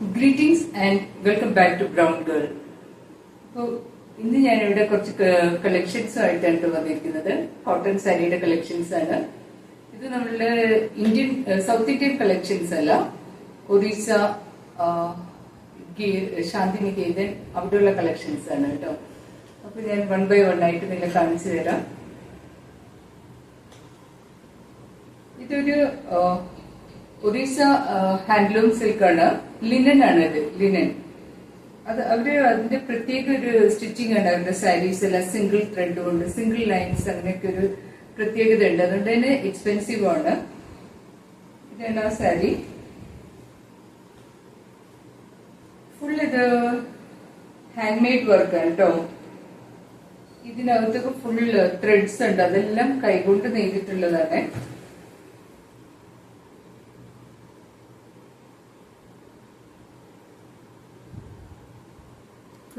Greetings and welcome back to brown girl അപ്പോൾ ഇന്ന് ഞാൻ ഇവിടെ കുറച്ച് കളക്ഷൻസ് ആയിട്ടാണ് വന്നിരിക്കുന്നത്. കോട്ടൺ സാരിയുടെ കളക്ഷൻസ് ആണ്. ഇത് നമ്മളുടെ ഇന്ത്യൻ സൗത്ത് ഇന്ത്യൻ കളക്ഷൻസ് അല്ല. ഒറീസ ശാന്തിനികേതൻ അവിടെയുള്ള കളക്ഷൻസ് ആണ് കേട്ടോ. അപ്പൊ ഞാൻ വൺ ബൈ വൺ ആയിട്ട് നിങ്ങളെ കാണിച്ചു തരാം. ഇതൊരു ഒറീസ ഹാൻഡ്ലൂം സിൽക്ക് ആണ്. ലിനൻ ആണ് ഇത് ലിനൻ അത് അവർ അതിന്റെ പ്രത്യേക ഒരു സ്റ്റിച്ചിങ് ഉണ്ട് അവരുടെ സാരീസ് എല്ലാം സിംഗിൾ ത്രെഡ് കൊണ്ട് സിംഗിൾ ലൈൻസ് അങ്ങനെയൊക്കെ ഒരു പ്രത്യേകത ഉണ്ട് അതുകൊണ്ട് തന്നെ എക്സ്പെൻസീവ് ആണ്. ഇതാണ് ആ സാരി ഫുൾ ഇത് വർക്ക് ആണ് കേട്ടോ ഇതിനകത്തൊക്കെ ഫുള്ള് ത്രെഡ്സ് ഉണ്ട്. അതെല്ലാം കൈകൊണ്ട് നെയ്തിട്ടുള്ളതാണ്.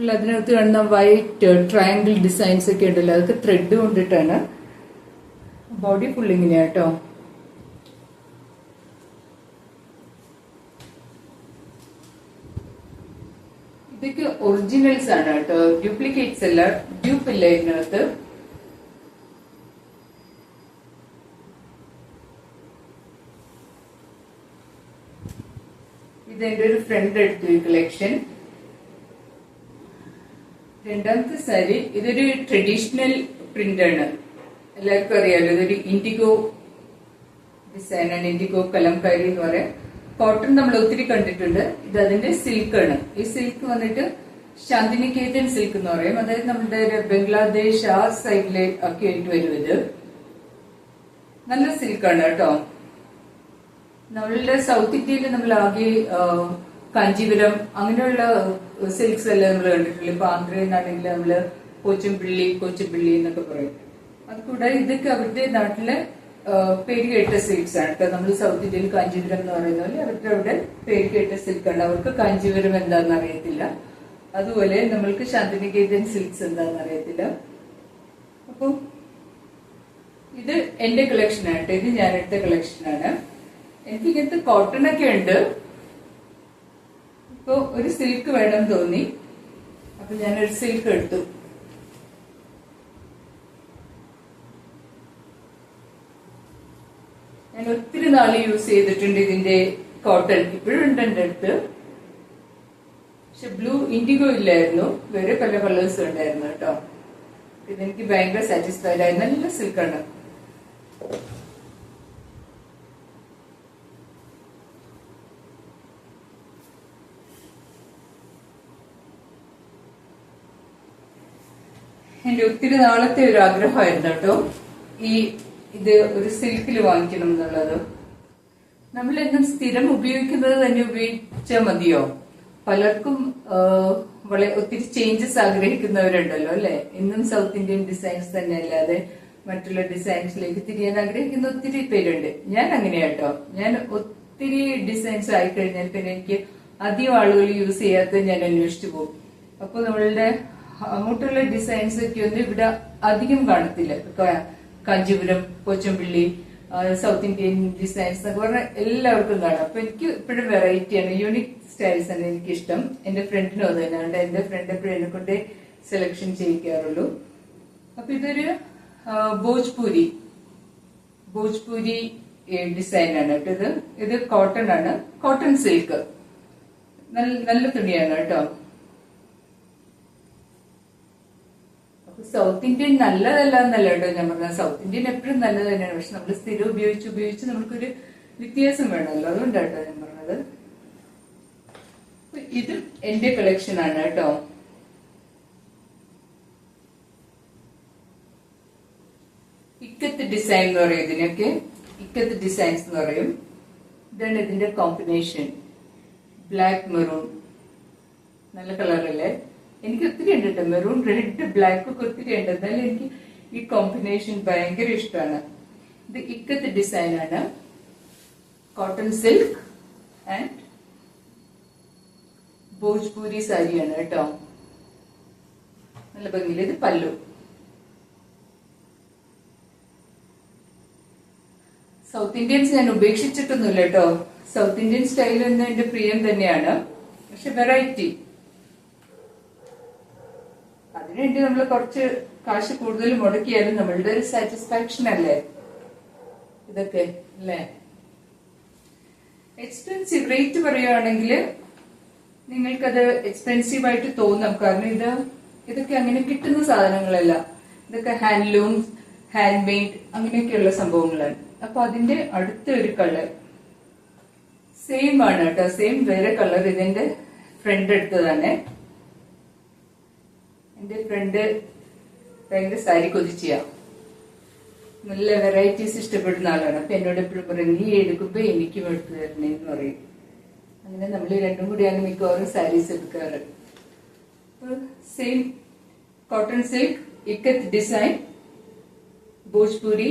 ഫുൾ അതിനകത്ത് കാണുന്ന വൈറ്റ് ട്രയാങ്കിൾ ഡിസൈൻസ് ഒക്കെ ഉണ്ടല്ലോ. അതൊക്കെ ത്രെഡ് കൊണ്ടിട്ടാണ്. ബോഡി ഫുൾ ഇങ്ങനെയാ കേട്ടോ ഇതൊക്കെ ഒറിജിനൽസ് ആണ് കേട്ടോ ഡ്യൂപ്ലിക്കേറ്റ്സ് അല്ല ഡ്യൂപ്പ് ഇല്ല ഇതിനകത്ത്. ഇതെന്റെ ഒരു ഫ്രണ്ട് എടുത്തു ഈ കളക്ഷൻ രണ്ടാമത്തെ സാരി ഇതൊരു ട്രഡീഷണൽ പ്രിന്റ് ആണ്. എല്ലാവർക്കും അറിയാലോ ഇതൊരു ഇൻഡിഗോ ഡിസൈൻ ആണ്. ഇൻഡിഗോ കലംകാരി എന്ന് പറയാം. കോട്ടൺ നമ്മൾ ഒത്തിരി കണ്ടിട്ടുണ്ട്. ഇത് അതിന്റെ സിൽക്ക് ആണ്. ഈ സിൽക്ക് വന്നിട്ട് ശാന്തിനികേതൻ സിൽക്ക് എന്ന് പറയും. അതായത് നമ്മുടെ ബംഗ്ലാദേശ് ആ സൈഡിലെ ഒക്കെ ആയിട്ട് വരും ഇത് നല്ല സിൽക്കാണ് കേട്ടോ. നമ്മളുടെ സൗത്ത് ഇന്ത്യയിൽ നമ്മൾ ആകെ കാഞ്ചീപുരം അങ്ങനെയുള്ള സിൽക്സ് എല്ലാം നമ്മൾ കണ്ടിട്ടുള്ളൂ ഇപ്പൊ ആന്ധ്രയിൽ നിന്നാണെങ്കിൽ നമ്മൾ കൊച്ചുംപിള്ളി കൊച്ചുപിള്ളി എന്നൊക്കെ പറയും. അതുകൂടാതെ ഇതൊക്കെ അവരുടെ നാട്ടിലെ പേര് കേട്ട സിൽക്സ് ആണ് കേട്ടോ നമ്മൾ സൗത്ത് ഇന്ത്യയിൽ കാഞ്ചീപുരം എന്ന് പറയുന്ന പോലെ അവരുടെ അവിടെ പേര് കേട്ട സിൽക്കാണ്. അവർക്ക് കാഞ്ചീപുരം എന്താണെന്ന് അറിയത്തില്ല. അതുപോലെ നമ്മൾക്ക് ശാന്തിനികേതൻ സിൽക്സ് എന്താണെന്ന് അറിയത്തില്ല. അപ്പം ഇത് എന്റെ കളക്ഷൻ ആണ് കേട്ടോ ഇത് ഞാൻ എടുത്ത കളക്ഷൻ ആണ്. എനിക്ക് ഇങ്ങനത്തെ കോട്ടൺ ഒക്കെ ഉണ്ട്. ഇപ്പൊ ഒരു സിൽക്ക് വേണം തോന്നി. അപ്പൊ ഞാനൊരു സിൽക്ക് എടുത്തു. ഞാൻ ഒത്തിരി നാൾ യൂസ് ചെയ്തിട്ടുണ്ട് ഇതിന്റെ കോട്ടൺ ഇപ്പോഴും ഉണ്ട് എന്റെ അടുത്ത്. പക്ഷെ ബ്ലൂ ഇൻഡിഗോ ഇല്ലായിരുന്നു. വേറെ പല കളേഴ്സും ഉണ്ടായിരുന്നു കേട്ടോ. ഇതെനിക്ക് ഭയങ്കര സാറ്റിസ്ഫൈഡ് ആയി. നല്ല സിൽക്കാണ് എന്റെ ഒത്തിരി നാളത്തെ ഒരു ആഗ്രഹമായിരുന്നു കേട്ടോ. ഈ ഇത് ഒരു സിൽക്കിൽ വാങ്ങിക്കണം എന്നുള്ളത്. നമ്മൾ എന്നും സ്ഥിരം ഉപയോഗിക്കുന്നത് തന്നെ ഉപയോഗിച്ചാൽ മതിയോ? പലർക്കും വളരെ ഒത്തിരി ചേഞ്ചസ് ആഗ്രഹിക്കുന്നവരുണ്ടല്ലോ അല്ലെ? എന്നും സൗത്ത് ഇന്ത്യൻ ഡിസൈൻസ് തന്നെ അല്ലാതെ മറ്റുള്ള ഡിസൈൻസിലേക്ക് തിരിയാൻ ആഗ്രഹിക്കുന്ന ഒത്തിരി പേരുണ്ട്. ഞാൻ അങ്ങനെയാട്ടോ ഞാൻ ഒത്തിരി ഡിസൈൻസ് ആയിക്കഴിഞ്ഞാൽ പിന്നെ എനിക്ക് അധികം ആളുകൾ യൂസ് ചെയ്യാത്തത് ഞാൻ അന്വേഷിച്ചു പോകും. അപ്പൊ നമ്മളുടെ അങ്ങോട്ടുള്ള ഡിസൈൻസ് ഒക്കെ ഒന്നും ഇവിടെ അധികം കാണത്തില്ല. Kanchipuram Kochampilly south Indian designs എന്നൊക്കെ പറഞ്ഞാൽ എല്ലാവർക്കും കാണാം. അപ്പൊ എനിക്ക് ഇപ്പോഴും വെറൈറ്റിയാണ് യൂണിക് സ്റ്റൈൽസ് ആണ് എനിക്ക് ഇഷ്ടം എന്റെ ഫ്രണ്ടിനും അത് തന്നെ. ഉണ്ട് എന്റെ ഫ്രണ്ട് എപ്പോഴും എന്നെ കൊണ്ട് സെലക്ഷൻ ചെയ്യിക്കാറുള്ളൂ. അപ്പൊ ഇതൊരു ഭോജ്പൂരി. ഭോജ്പൂരി ഡിസൈൻ ആണ് കേട്ടോ ഇത്. ഇത് കോട്ടൺ ആണ്. കോട്ടൺ സിൽക്ക് നല്ല നല്ല തുണിയാണ് കേട്ടോ. സൗത്ത് ഇന്ത്യൻ നല്ലതല്ല എന്നല്ല കേട്ടോ ഞാൻ പറഞ്ഞത് സൗത്ത് ഇന്ത്യൻ എപ്പോഴും നല്ലത് തന്നെയാണ് പക്ഷെ നമ്മൾ സ്ഥിരം ഉപയോഗിച്ച് ഉപയോഗിച്ച് നമുക്കൊരു വ്യത്യാസം വേണമല്ലോ. അതുകൊണ്ടാട്ടോ ഞാൻ പറഞ്ഞത്. ഇത് എന്റെ കളക്ഷൻ ആണ് കേട്ടോ. ഇക്കത്ത് ഡിസൈൻ എന്ന് പറയും ഇതിനൊക്കെ. ഇക്കത്ത് ഡിസൈൻസ് എന്ന് പറയും. ഇതാണ് ഇതിന്റെ കോമ്പിനേഷൻ ബ്ലാക്ക് മെറൂൺ നല്ല കളറല്ലേ എനിക്ക് ഒത്തിരി ഉണ്ട് കേട്ടോ. മെറൂൺ റെഡ് ബ്ലാക്ക് ഒക്കെ ഒത്തിരി ഉണ്ട്. എന്നാലും എനിക്ക് ഈ കോമ്പിനേഷൻ ഭയങ്കര ഇഷ്ടമാണ്. ഇത് ഇക്കത്തെ ഡിസൈനാണ് കോട്ടൺ സിൽക്ക് ആൻഡ് ഭോജ്പൂരി സാരിയാണ് കേട്ടോ. നല്ല ഭംഗിയിൽ. ഇത് പല്ലു. സൗത്ത് ഇന്ത്യൻസ് ഞാൻ ഉപേക്ഷിച്ചിട്ടൊന്നുമില്ല കേട്ടോ. സൗത്ത് ഇന്ത്യൻ സ്റ്റൈൽ എന്ന എന്റെ പ്രിയം തന്നെയാണ്. പക്ഷെ വെറൈറ്റി അതിനുവേണ്ടി നമ്മൾ കുറച്ച് കാശ് കൂടുതൽ മുടക്കിയാലും നമ്മളുടെ ഒരു സാറ്റിസ്ഫാക്ഷൻ അല്ലേ? ഇതൊക്കെ അല്ലേ? എക്സ്പെൻസീവ് റേറ്റ് പറയുകയാണെങ്കിൽ നിങ്ങൾക്കത് എക്സ്പെൻസീവ് ആയിട്ട് തോന്നാം. കാരണം ഇത് ഇതൊക്കെ അങ്ങനെ കിട്ടുന്ന സാധനങ്ങളല്ല. ഇതൊക്കെ ഹാൻഡ്ലൂം ഹാൻഡ് മെയ്ഡ് അങ്ങനെയൊക്കെയുള്ള സംഭവങ്ങളാണ്. അപ്പൊ അതിന്റെ അടുത്ത ഒരു കളർ സെയിം ആണ് കേട്ടോ. സെയിം വേറെ കളർ ഇതിന്റെ ഫ്രണ്ട് എടുത്തതാണ് എന്റെ ഫ്രണ്ട് ഭയങ്കര സാരി കൊതിച്ചിയ. നല്ല വെറൈറ്റീസ് ഇഷ്ടപ്പെടുന്ന ആളാണ്. അപ്പൊ എന്നോട് എപ്പോഴും പറയും നീ എടുക്കുമ്പോ എനിക്കും എടുത്തു തരണേന്ന് പറയും. അങ്ങനെ നമ്മൾ രണ്ടും കൂടിയാണ് മിക്കവാറും സാരീസ് എടുക്കാറ്. Same cotton silk ikat design Bhojpuri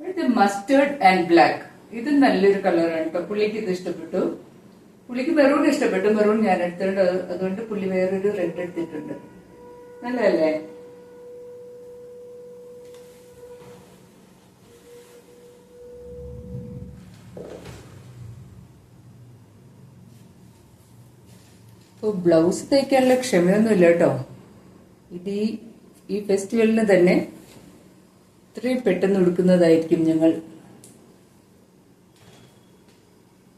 ഇത് മസ്റ്റേർഡ് ആൻഡ് ബ്ലാക്ക് ഇത് നല്ലൊരു കളറാണ് കേട്ടോ പുള്ളിക്ക് ഇത് ഇഷ്ടപ്പെട്ടു. പുള്ളിക്ക് മെറൂൺ ഇഷ്ടപ്പെട്ടു. മെറൂൺ ഞാൻ എടുത്തിട്ടുണ്ട്. അതുകൊണ്ട് പുള്ളി വേറൊരു റെഡ് എടുത്തിട്ടുണ്ട്. നല്ലതല്ലേ? ബ്ലൗസ് തയ്ക്കാനുള്ള ക്ഷമയൊന്നുമില്ല കേട്ടോ. ഇത് ഈ ഈ ഫെസ്റ്റിവലിന് തന്നെ ഇത്രയും പെട്ടെന്ന് ഉടുക്കുന്നതായിരിക്കും ഞങ്ങൾ.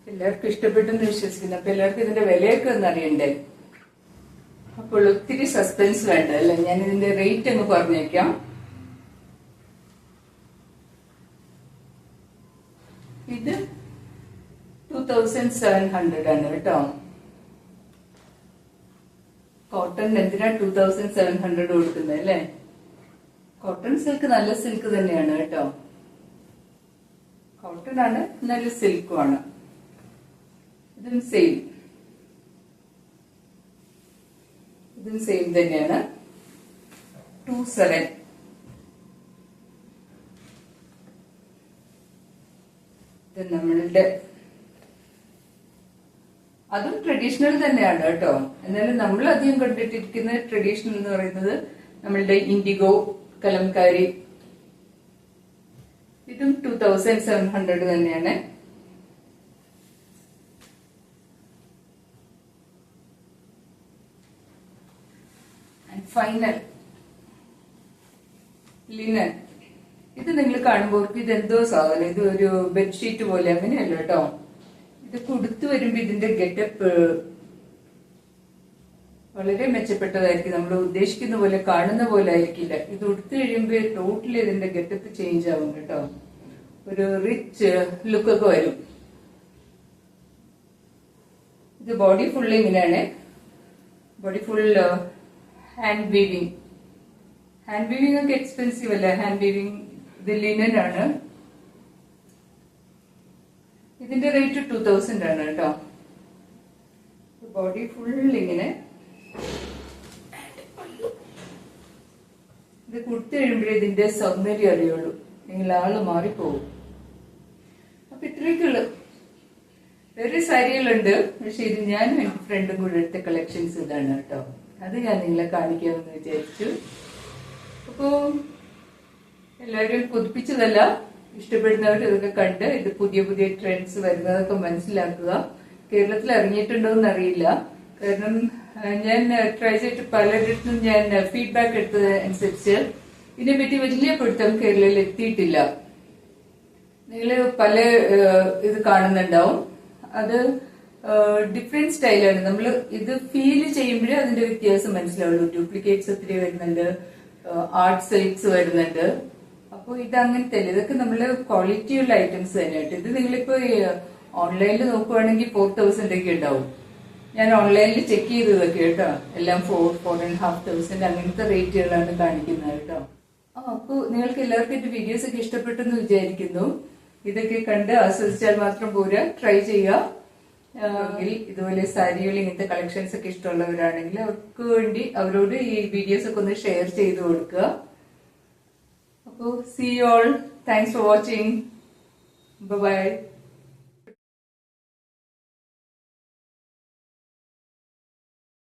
എല്ലാവർക്കും ഇഷ്ടപ്പെട്ടെന്ന് വിശ്വസിക്കുന്നു. അപ്പൊ എല്ലാവർക്കും ഇതിന്റെ വിലയൊക്കെ ഒന്ന് അറിയണ്ടേ? അപ്പോൾ ഒത്തിരി സസ്പെൻസ് വേണ്ട അല്ലെ? ഞാൻ ഇതിന്റെ റേറ്റ് ഒന്ന് പറഞ്ഞേക്കാം. ഇത് ടു തൗസൻഡ് സെവൻ ഹൺഡ്രഡ് ആണ് കേട്ടോ. കോട്ടൺ എന്തിനാ ടു തൗസൻഡ് സെവൻ ഹൺഡ്രഡ് കൊടുക്കുന്നത് അല്ലേ? കോട്ടൺ സിൽക്ക് നല്ല സിൽക്ക് തന്നെയാണ് കേട്ടോ. കോട്ടൺ ആണ് നല്ല സിൽക്കും ആണ്. ഇതും സെയിം ഇതും സെയിം തന്നെയാണ്. ടു സെവൻ നമ്മളുടെ അതും ട്രഡീഷണൽ തന്നെയാണ് കേട്ടോ. എന്നാലും നമ്മൾ അധികം കണ്ടിട്ടിരിക്കുന്ന ട്രഡീഷണൽ എന്ന് പറയുന്നത് നമ്മളുടെ ഇൻഡിഗോ കലംകാരി. ഇതും ടൂ തൗസൻഡ് സെവൻ ഹൺഡ്രഡ് തന്നെയാണ്. ഫൈനൽ ലിനൻ ഇത് നിങ്ങൾ കാണുമ്പോൾ ഇത് എന്തോ സാധനം? ഇത് ഒരു ബെഡ്ഷീറ്റ് പോലെ അങ്ങനെയല്ല കേട്ടോ. ഇത് കൊടുത്തു വരുമ്പോ ഇതിന്റെ ഗെറ്റപ്പ് വളരെ മെച്ചപ്പെട്ടതായിരിക്കും. നമ്മൾ ഉദ്ദേശിക്കുന്ന പോലെ കാണുന്ന പോലെ ആയിരിക്കില്ല. ഇത് ഉടുത്തു കഴിയുമ്പോൾ ടോട്ടലി ഇതിന്റെ ഗെറ്റപ്പ് ചേഞ്ച് ആവും കേട്ടോ. ഒരു റിച്ച് ലുക്കൊക്കെ വരും. ഇത് ബോഡി ഫുള്ള് ഇങ്ങനെയാണ്. Body full hand weaving hand weaving ഒക്കെ എക്സ്പെൻസീവ് അല്ലേ? ഹാൻഡ് വീവിങ് ഇത് ലിനൻ ആണ്. ഇതിന്റെ റേറ്റ് ടൂ തൗസൻഡ് ആണ് കേട്ടോ. ബോഡി ഫുൾ ഇങ്ങനെ. ഇത് കൊടുത്തു കഴിയുമ്പോഴേ ഇതിന്റെ സൗന്ദര്യം അറിയുള്ളൂ. നിങ്ങൾ ആൾ മാറിപ്പോകും അപ്പൊ ഇത്രയൊക്കെയുള്ളു. വേറെ സാരികളുണ്ട്. പക്ഷെ ഇത് ഞാനും എന്റെ ഫ്രണ്ടും കൂടെ എടുത്ത കളക്ഷൻസ് ഇതാണ് കേട്ടോ. അത് ഞാൻ നിങ്ങളെ കാണിക്കാമെന്ന് വിചാരിച്ചു. അപ്പോ എല്ലാവരും കൊതിപ്പിച്ചതല്ല ഇഷ്ടപ്പെടുന്നവർ ഇതൊക്കെ കണ്ട് ഇത് പുതിയ പുതിയ ട്രെൻഡ്സ് വരുന്നതൊക്കെ മനസ്സിലാക്കുക. കേരളത്തിൽ ഇറങ്ങിയിട്ടുണ്ടോ എന്ന് അറിയില്ല കാരണം ഞാൻ ട്രൈ ചെയ്തിട്ട് പലരിടത്തും ഞാൻ ഫീഡ്ബാക്ക് എടുത്തത് അനുസരിച്ച് ഇതിനെപ്പറ്റി വലിയ പിടുത്തം കേരളയിൽ എത്തിയിട്ടില്ല. നിങ്ങൾ പല ഇത് കാണുന്നുണ്ടാവും. അത് ഡിഫറെന്റ് സ്റ്റൈലാണ് നമ്മൾ ഇത് ഫീൽ ചെയ്യുമ്പോഴേ അതിന്റെ വ്യത്യാസം മനസ്സിലാവുള്ളൂ. ഡ്യൂപ്ലിക്കേറ്റ്സ് ഒത്തിരി വരുന്നുണ്ട്. ആർട്ട് സിൽക്സ് വരുന്നുണ്ട്. അപ്പോൾ ഇത് അങ്ങനത്തെ അല്ല ഇതൊക്കെ നമ്മൾ ക്വാളിറ്റിയുള്ള ഐറ്റംസ് തന്നെയായിട്ട് ഇത് നിങ്ങളിപ്പോ ഓൺലൈനിൽ നോക്കുവാണെങ്കിൽ ഫോർ തൗസൻഡ് ഒക്കെ ഉണ്ടാവും. ഞാൻ ഓൺലൈനിൽ ചെക്ക് ചെയ്തതൊക്കെ കേട്ടോ. എല്ലാം four four and half thousand അങ്ങനത്തെ റേറ്റുകളാണ് കാണിക്കുന്നത് കേട്ടോ. ആ അപ്പോൾ നിങ്ങൾക്ക് എല്ലാവർക്കും എന്റെ വീഡിയോസ് ഒക്കെ ഇഷ്ടപ്പെട്ടെന്ന് വിചാരിക്കുന്നു. ഇതൊക്കെ കണ്ട് ആസ്വദിച്ചാൽ മാത്രം പോരാ. ട്രൈ ചെയ്യുക. എങ്കിൽ ഇതുപോലെ സാരികൾ ഇങ്ങനത്തെ കളക്ഷൻസ് ഒക്കെ ഇഷ്ടമുള്ളവരാണെങ്കിൽ അവർക്ക് വേണ്ടി അവരോട് ഈ വീഡിയോസ് ഒക്കെ ഒന്ന് ഷെയർ ചെയ്ത് കൊടുക്കുക. അപ്പോൾ see all thanks for watching bye